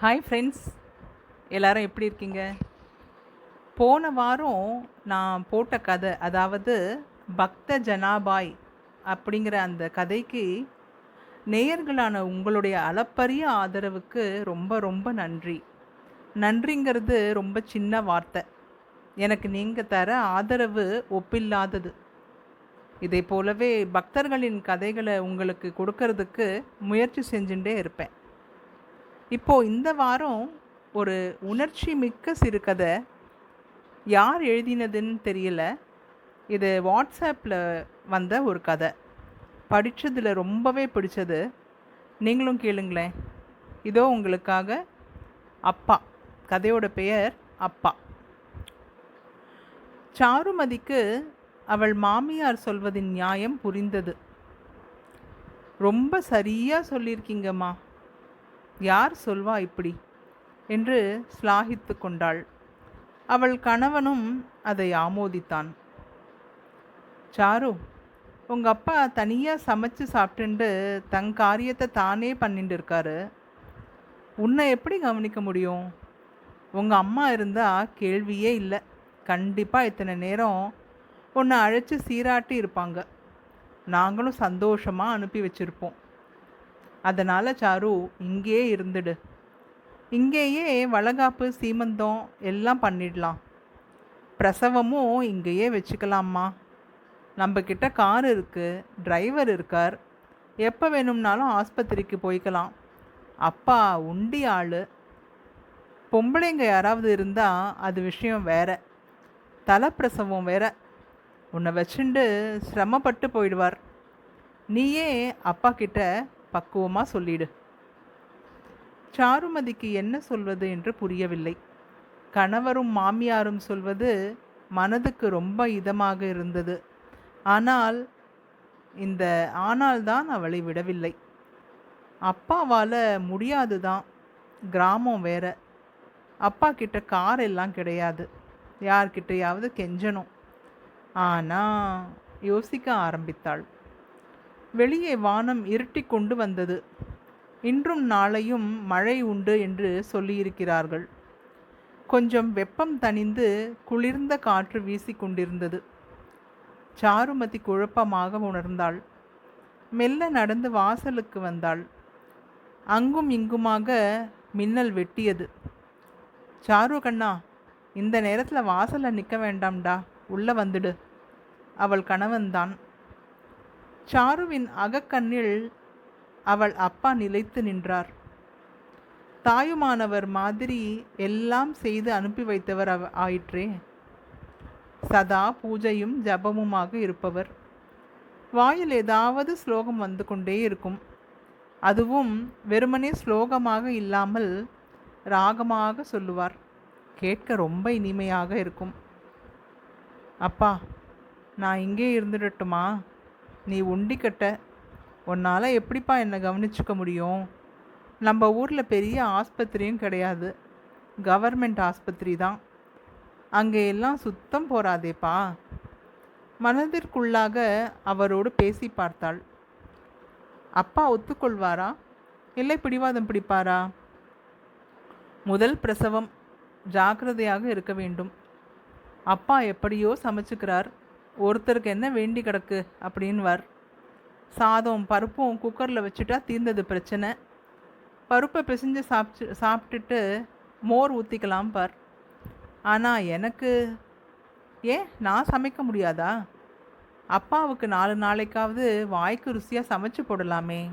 Hi friends எல்லாரும் எப்படி இருக்கீங்க? போன வாரம் நான் போட்ட கதை அதாவது பக்த ஜனாபாய் அப்படிங்கிற அந்த கதைக்கு நேயர்களான உங்களுடைய அளப்பரிய ஆதரவுக்கு ரொம்ப ரொம்ப நன்றி. நன்றிங்கிறது ரொம்ப சின்ன வார்த்தை. எனக்கு நீங்கள் தர ஆதரவு ஒப்பில்லாதது. இதை போலவே பக்தர்களின் கதைகளை உங்களுக்கு கொடுக்கறதுக்கு முயற்சி செஞ்சுட்டே இருப்பேன். இப்போது இந்த வாரம் ஒரு உணர்ச்சி மிக்க சிறுகதை. யார் எழுதினதுன்னு தெரியல. இது வாட்ஸ்அப்பில் வந்த ஒரு கதை. படித்ததில் ரொம்பவே பிடிச்சது. நீங்களும் கேளுங்களேன். இதோ உங்களுக்காக அப்பா. கதையோட பெயர் அப்பா. சாருமதிக்கு அவள் மாமியார் சொல்வதின் நியாயம் புரிந்தது. ரொம்ப சரியாக சொல்லியிருக்கீங்கம்மா. யார் சொல்வா இப்படி? என்று ஸ்லாகித்து கொண்டாள். அவள் கணவனும் அதை ஆமோதித்தான். சாரு உங்கள் அப்பா தனியாக சமைச்சு சாப்பிட்டுண்டு தன் காரியத்தை தானே பண்ணிட்டு இருக்காரு உன்னை எப்படி கவனிக்க முடியும்? உங்கள் அம்மா இருந்தால் கேள்வியே இல்லை. கண்டிப்பாக இத்தனை நேரம் உன்னை அழைச்சி சீராட்டி இருப்பாங்க. நாங்களும் சந்தோஷமாக அனுப்பி வச்சுருப்போம். அதனால் சாரு இங்கேயே இருந்துடு. இங்கேயே வளகாப்பு சீமந்தம் எல்லாம் பண்ணிடலாம். பிரசவமும் இங்கேயே வச்சுக்கலாம்மா. நம்மக்கிட்ட கார் இருக்குது டிரைவர் இருக்கார். எப்போ வேணும்னாலும் ஆஸ்பத்திரிக்கு போய்க்கலாம். அப்பா உண்டி ஆள். பொம்பளைங்க யாராவது இருந்தால் அது விஷயம் வேற. தலைப்பிரசவம் வேற. உன்னை வச்சுண்டு சிரமப்பட்டு போயிடுவார். நீயே அப்பா கிட்ட பக்குவமாக சொல்லிடு. சாருமதிக்கு என்ன சொல்வது என்று புரியவில்லை. கணவரும் மாமியாரும் சொல்வது மனதுக்கு ரொம்ப இதமாக இருந்தது. ஆனால் இந்த ஆனால் தான் அவளை விடவில்லை. அப்பாவால் முடியாது தான். கிராமம் வேற. அப்பா கிட்ட கார் எல்லாம் கிடையாது. யார்கிட்டையாவது கெஞ்சணும். ஆனால் யோசிக்க ஆரம்பித்தாள். வெளியே வானம் இருட்டி கொண்டு வந்தது. இன்றும் நாளையும் மழை உண்டு என்று சொல்லியிருக்கிறார்கள். கொஞ்சம் வெப்பம் தணிந்து குளிர்ந்த காற்று வீசிக்கொண்டிருந்தது சாருமதி குழப்பமாக உணர்ந்தாள். மெல்ல நடந்து வாசலுக்கு வந்தாள். அங்கும் இங்குமாக மின்னல் வெட்டியது. சாரு கண்ணா இந்த நேரத்தில் வாசலில் நிற்க வேண்டாம்டா உள்ளே வந்துடு. அவள் கணவன்தான். சாருவின் அகக்கண்ணில் அவள் அப்பா நிலைத்து நின்றார். தாயுமானவர் மாதிரி எல்லாம் செய்து அனுப்பி வைத்தவர் அவ ஆயிற்றே. சதா பூஜையும் ஜபமுமாக இருப்பவர். வாயில் ஏதாவது ஸ்லோகம் வந்து கொண்டே இருக்கும். அதுவும் வெறுமனே ஸ்லோகமாக இல்லாமல் ராகமாக சொல்லுவார். கேட்க ரொம்ப இனிமையாக இருக்கும். அப்பா நான் இங்கே இருந்துடட்டுமா? நீ உண்டி கட்ட உன்னால் எப்படிப்பா என்னை கவனிச்சுக்க முடியும்? நம்ம ஊரில் பெரிய ஆஸ்பத்திரியும் கிடையாது. கவர்மெண்ட் ஆஸ்பத்திரி தான். அங்கே எல்லாம் சுத்தம் போகாதேப்பா மனதிற்குள்ளாக அவரோடு பேசி பார்த்தாள். அப்பா ஒத்துக்கொள்வாரா? இல்லை பிடிவாதம் பிடிப்பாரா? முதல் பிரசவம். ஜாக்கிரதையாக இருக்க வேண்டும். அப்பா எப்படியோ சமைச்சுக்கிறார். ஒருத்தருக்கு என்ன வேண்டி கிடக்கு அப்படின்வார். சாதம் பருப்பும் குக்கரில் வச்சுட்டா தீர்ந்தது பிரச்சனை. பருப்பை பிசைஞ்சு சாப்பிட்டு சாப்பிட்டுட்டு மோர் ஊற்றிக்கலாம் பார் ஆனால் எனக்கு ஏன் நான் சமைக்க முடியாதா? அப்பாவுக்கு நாலு நாளைக்காவது வாய்க்கு ருசியாக சமைச்சு போடலாமே.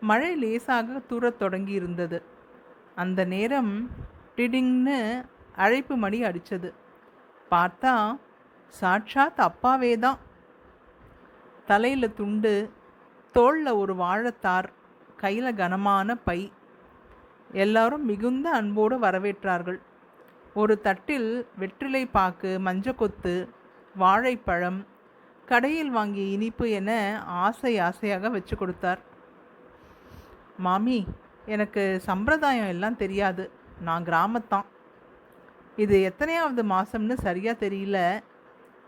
மழை லேசாக தூரத் தொடங்கி இருந்தது. அந்த நேரம் டிடிங்னு அழைப்பு மணி அடித்தது பார்த்தா சாட்சாத் அப்பாவே தான் தலையில் துண்டு தோளில் ஒரு வாழைத்தார் கையில் கனமான பை. எல்லாரும் மிகுந்த அன்போடு வரவேற்றார்கள். ஒரு தட்டில் வெற்றிலை பாக்கு மஞ்சக்கொத்து வாழைப்பழம் கடையில் வாங்கிய இனிப்பு என ஆசை ஆசையாக வச்சு கொடுத்தார். மாமி எனக்கு சம்பிரதாயம் எல்லாம் தெரியாது. நான் கிராமத்தான். இது எத்தனையாவது மாதம்னு சரியாக தெரியல.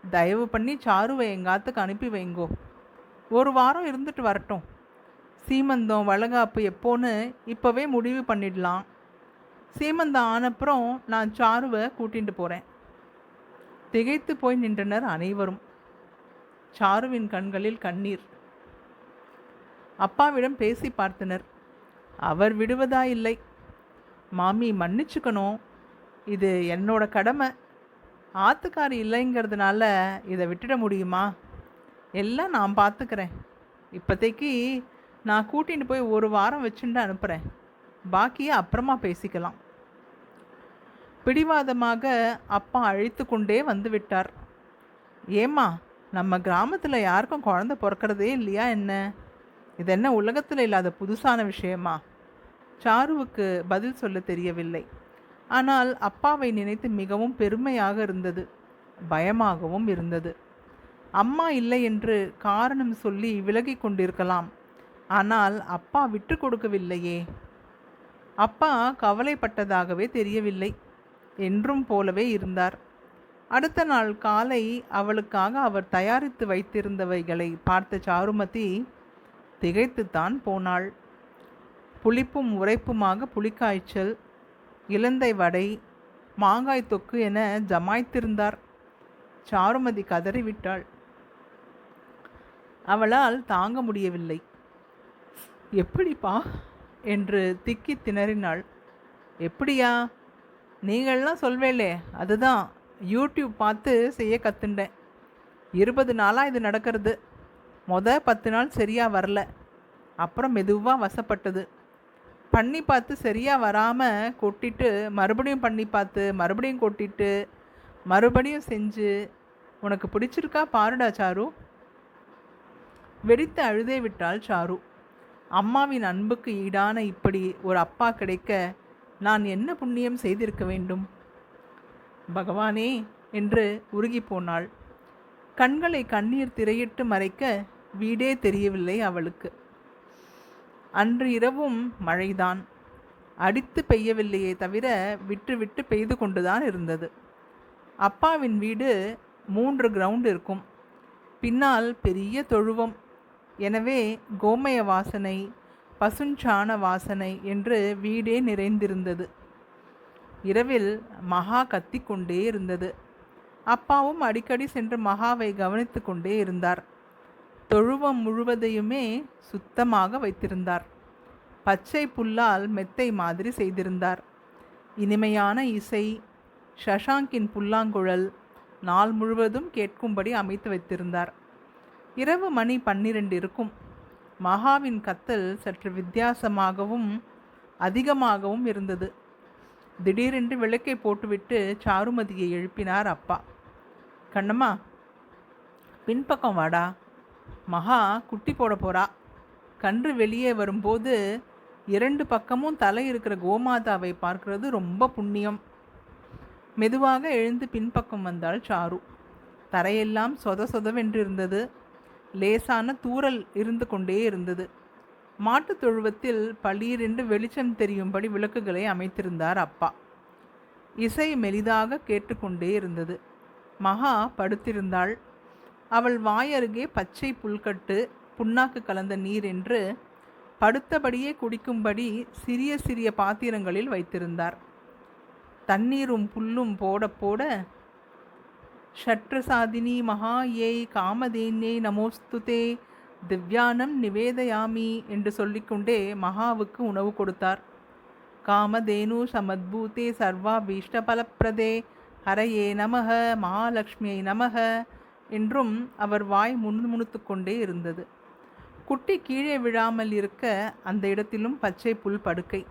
தயவு பண்ணி சாருவை எங்காத்துக்கு அனுப்பி வைங்கோ. ஒரு வாரம் இருந்துட்டு வரட்டும். சீமந்தம் வளகாப்பு எப்போன்னு இப்போவே முடிவு பண்ணிடலாம். சீமந்தம் ஆனப்புறம் நான் சாருவை கூட்டிகிட்டு போகிறேன் திகைத்து போய் நின்றனர் அனைவரும். சாருவின் கண்களில் கண்ணீர். அப்பாவிடம் பேசி பார்த்தனர். அவர் விடுவதா இல்லை. மாமி மன்னிச்சுக்கணும். இது என்னோட கடமை. ஆத்துக்காரி இல்லைங்கிறதுனால இதை விட்டுட முடியுமா? எல்லாம் நான் பார்த்துக்கிறேன் இப்போதைக்கு நான் கூட்டிகிட்டு போய் ஒரு வாரம் வச்சுட்டு அனுப்புகிறேன் பாக்கியை அப்புறமா பேசிக்கலாம். பிடிவாதமாக அப்பா அழித்து கொண்டே வந்து விட்டார். ஏம்மா நம்ம கிராமத்தில் யாருக்கும் குழந்த பிறக்கிறதே இல்லையா என்ன? இது என்ன உலகத்தில் இல்லாத புதுசான விஷயமா? சாருவுக்கு பதில் சொல்ல தெரியவில்லை. ஆனால் அப்பாவை நினைத்து மிகவும் பெருமையாக இருந்தது. பயமாகவும் இருந்தது. அம்மா இல்லை என்று காரணம் சொல்லி விலகி கொண்டிருக்கலாம். ஆனால் அப்பா விட்டு கொடுக்கவில்லையே. அப்பா கவலைப்பட்டதாகவே தெரியவில்லை. என்றும் போலவே இருந்தார். அடுத்த நாள் காலை அவளுக்காக அவர் தயாரித்து வைத்திருந்தவைகளை பார்த்த சாருமதி திகைத்துத்தான் போனாள். புளிப்பும் உரைப்புமாக புளிக்காய்ச்சல் இலந்தை வடை மாங்காய் தொக்கு என ஜமாய்த்திருந்தார். சாருமதி கதறிவிட்டாள். அவளால் தாங்க முடியவில்லை. எப்படிப்பா? என்று திக்கி திணறினாள். எப்படியா? நீங்கள்லாம் சொல்வேலே அதுதான். யூடியூப் பார்த்து செய்ய கற்றுண்டேன் இருபது நாளாக இது நடக்கிறது. மொதல் பத்து நாள் சரியாக வரல. அப்புறம் மெதுவாக வசப்பட்டது. பண்ணி பார்த்து சரியாக வராமல் கொட்டிட்டு மறுபடியும் பண்ணி பார்த்து மறுபடியும் கொட்டிட்டு மறுபடியும் செஞ்சு உனக்கு பிடிச்சிருக்கா பாருடா சாரு. வெடித்து அழுதே விட்டாள் சாரு. அம்மாவின் அன்புக்கு ஈடான இப்படி ஒரு அப்பா கிடைக்க நான் என்ன புண்ணியம் செய்திருக்க வேண்டும்? பகவானே என்று உருகி போனாள். கண்களை கண்ணீர் திரையிட்டு மறைக்க வீடே தெரியவில்லை அவளுக்கு. அன்று இரவும் மழைதான். அடித்து பெய்யவில்லையே தவிர விட்டு விட்டு பெய்து கொண்டுதான் இருந்தது. அப்பாவின் வீடு மூன்று கிரவுண்ட் இருக்கும். பின்னால் பெரிய தொழுவம். எனவே கோமய வாசனை பசுஞ்சாண வாசனை என்று வீடே நிறைந்திருந்தது. இரவில் மகா கத்திக்கொண்டே இருந்தது. அப்பாவும் அடிக்கடி சென்று மகாவை கவனித்து கொண்டே இருந்தார். தொழுவம் முழுவதையுமே சுத்தமாக வைத்திருந்தார். பச்சை புல்லால் மெத்தை மாதிரி செய்திருந்தார். இனிமையான இசை ஷஷாங்கின் புல்லாங்குழல் நாள் முழுவதும் கேட்கும்படி அமைத்து வைத்திருந்தார். இரவு மணி பன்னிரண்டு இருக்கும். மகாவின் கத்தல் சற்று வித்தியாசமாகவும் அதிகமாகவும் இருந்தது. திடீரென்று விளக்கை போட்டுவிட்டு சாருமதியை எழுப்பினார் அப்பா. கண்ணம்மா பின்பக்கம் வாடா. மகா குட்டி போட போறா. கன்று வெளியே வரும்போது இரண்டு பக்கமும் தலை இருக்கிற கோமாதாவை பார்க்கிறது ரொம்ப புண்ணியம். மெதுவாக எழுந்து பின்பக்கம் வந்தாள் சாரு. தரையெல்லாம் சொத சொதவென்றிருந்தது. லேசான தூரல் இருந்து கொண்டே இருந்தது. மாட்டுத் தொழுவத்தில் பளீரென்று வெளிச்சம் தெரியும்படி விளக்குகளை அமைத்திருந்தார் அப்பா. இசை மெலிதாக கேட்டுக்கொண்டே இருந்தது. மகா படுத்திருந்தாள். அவள் வாயருகே பச்சை புல்கட்டு புண்ணாக்கு கலந்த நீர் என்று படுத்தபடியே குடிக்கும்படி சிறிய சிறிய பாத்திரங்களில் வைத்திருந்தார். தண்ணீரும் புல்லும் போட போட ஷட்ரசாதினி மஹாயேய் காமதேன்யே நமோஸ்துதே திவ்யானம் நிவேதயாமி என்று சொல்லிக்கொண்டே மகாவுக்கு உணவு கொடுத்தார். காமதேனு சமத்பூதே சர்வா பீஷ்டபலப்பிரதே ஹரையே நமக மகாலட்சுமியை நமக என்றும் அவர் வாய் முணுமுணுத்து கொண்டே இருந்தது. குட்டி கீழே விழாமல் இருக்க அந்த இடத்திலும் பச்சை புல் படுக்கை.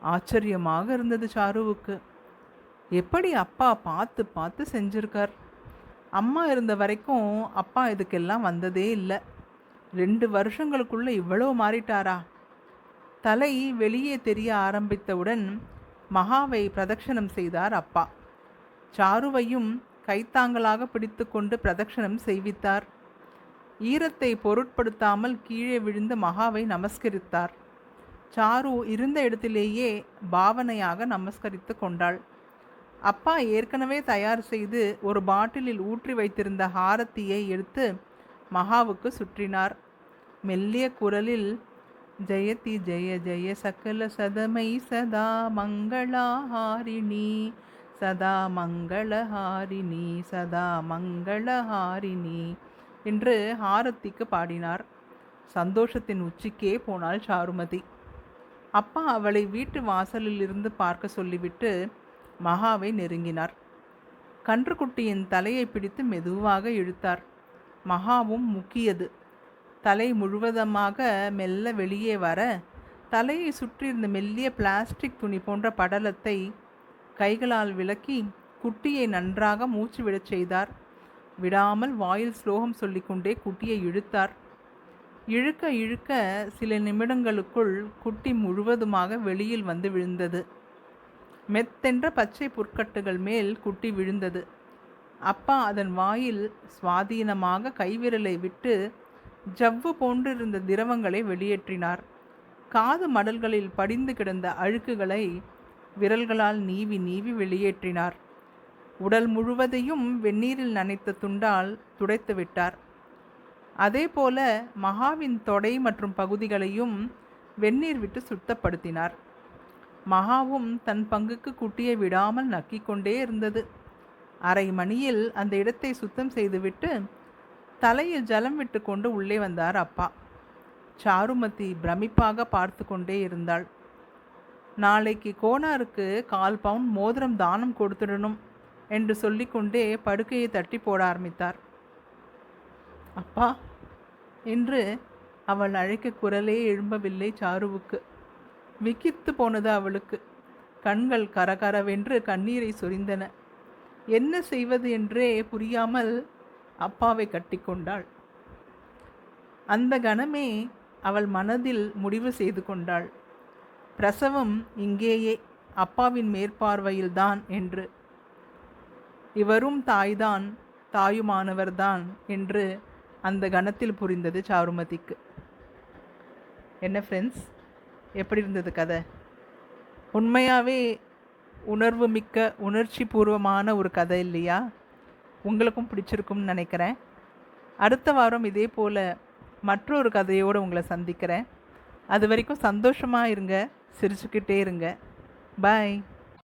ஆச்சரியமாக இருந்தது சாருவுக்கு. எப்படி அப்பா பார்த்து பார்த்து செஞ்சிருக்கார்? அம்மா இருந்த வரைக்கும் அப்பா இதுக்கெல்லாம் வந்ததே இல்லை. ரெண்டு வருஷங்களுக்குள்ளே இவ்வளோ மாறிட்டாரா? தலை வெளியே தெரிய ஆரம்பித்தவுடன் மகாவை பிரதட்சணம் செய்தார் அப்பா. சாருவையும் கைத்தாங்களாக பிடித்து கொண்டு பிரதட்சணம் செய்வித்தார். ஈரத்தை பொருட்படுத்தாமல் கீழே விழுந்த மகாவை நமஸ்கரித்தார். சாரு இருந்த இடத்திலேயே பாவனையாக நமஸ்கரித்து கொண்டாள். அப்பா ஏற்கனவே தயார் செய்து ஒரு பாட்டிலில் ஊற்றி வைத்திருந்த ஹாரத்தியை எடுத்து மகாவுக்கு சுற்றினார். மெல்லிய குரலில் ஜெயதி ஜெய ஜெய சகல சதமை சதா மங்களஹாரிணி சதா மங்களஹாரிணி சதா மங்களஹாரிணி என்று ஹாரத்திக்கு பாடினார். சந்தோஷத்தின் உச்சிக்கே போனாள் சாருமதி. அப்பா அவளை வீட்டு வாசலில் இருந்து பார்க்க சொல்லிவிட்டு மகாவை நெருங்கினார். கன்றுக்குட்டியின் தலையை பிடித்து மெதுவாக இழுத்தார். மகாவும் முக்கியது. தலை முழுவதமாக மெல்ல வெளியே வர தலையை சுற்றியிருந்த மெல்லிய பிளாஸ்டிக் துணி போன்ற படலத்தை கைகளால் விலக்கி குட்டியை நன்றாக மூச்சு விடச் செய்தார். விடாமல் வாயில் ஸ்லோகம் சொல்லிக்கொண்டே குட்டியை இழுத்தார். இழுக்க இழுக்க சில நிமிடங்களுக்குள் குட்டி முழுவதுமாக வெளியில் வந்து விழுந்தது. மெத்தென்ற பச்சை புற்கட்டுகள் மேல் குட்டி விழுந்தது. அப்பா அதன் வாயில் சுவாதீனமாக கைவிரலை விட்டு ஜவ்வு போன்றிருந்த திரவங்களை வெளியேற்றினார். காது மடல்களில் படிந்து கிடந்த அழுக்குகளை விரல்களால் நீவி நீவி வெளியேற்றினார். உடல் முழுவதையும் வெந்நீரில் நனைத்த துண்டால் துடைத்து விட்டார். அதேபோல மகாவின் தொடை மற்றும் பகுதிகளையும் வெந்நீர் விட்டு சுத்தப்படுத்தினார். மகாவும் தன் பங்குக்கு குட்டியை விடாமல் நக்கிக்கொண்டே இருந்தது. அரை மணியில் அந்த இடத்தை சுத்தம் செய்துவிட்டு தலையில் ஜலம் விட்டு கொண்டு உள்ளே வந்தார் அப்பா. சாருமதி பிரமிப்பாக பார்த்து கொண்டே இருந்தாள். நாளைக்கு கோனாருக்கு கால் பவுன் மோதிரம் தானம் கொடுத்துடணும் என்று சொல்லிக்கொண்டே படுக்கையை தட்டி போட ஆரம்பித்தார். அப்பா என்று அவள் அழைக்க குரலே எழும்பவில்லை சாருவுக்கு. விக்கித்து போனது அவளுக்கு. கண்கள் கரகரவென்று கண்ணீரை சொரிந்தன. என்ன செய்வது என்றே புரியாமல் அப்பாவை கட்டிக்கொண்டாள். அந்த கணமே அவள் மனதில் முடிவு செய்து கொண்டாள். பிரசவம் இங்கேயே அப்பாவின் மேற்பார்வையில்தான் என்று. இவரும் தாய்தான் தாயுமானவர்தான் என்று அந்த கணத்தில் புரிந்தது சாருமதிக்கு. என்ன ஃப்ரெண்ட்ஸ் எப்படி இருந்தது கதை? உண்மையாகவே உணர்வு மிக்க உணர்ச்சி பூர்வமான ஒரு கதை இல்லையா? உங்களுக்கும் பிடிச்சிருக்கும்னு நினைக்கிறேன். அடுத்த வாரம் இதே போல் மற்றொரு கதையோடு உங்களை சந்திக்கிறேன். அது வரைக்கும் சந்தோஷமாக இருங்க. சிரிச்சுக்கிட்டே இருங்க. பாய்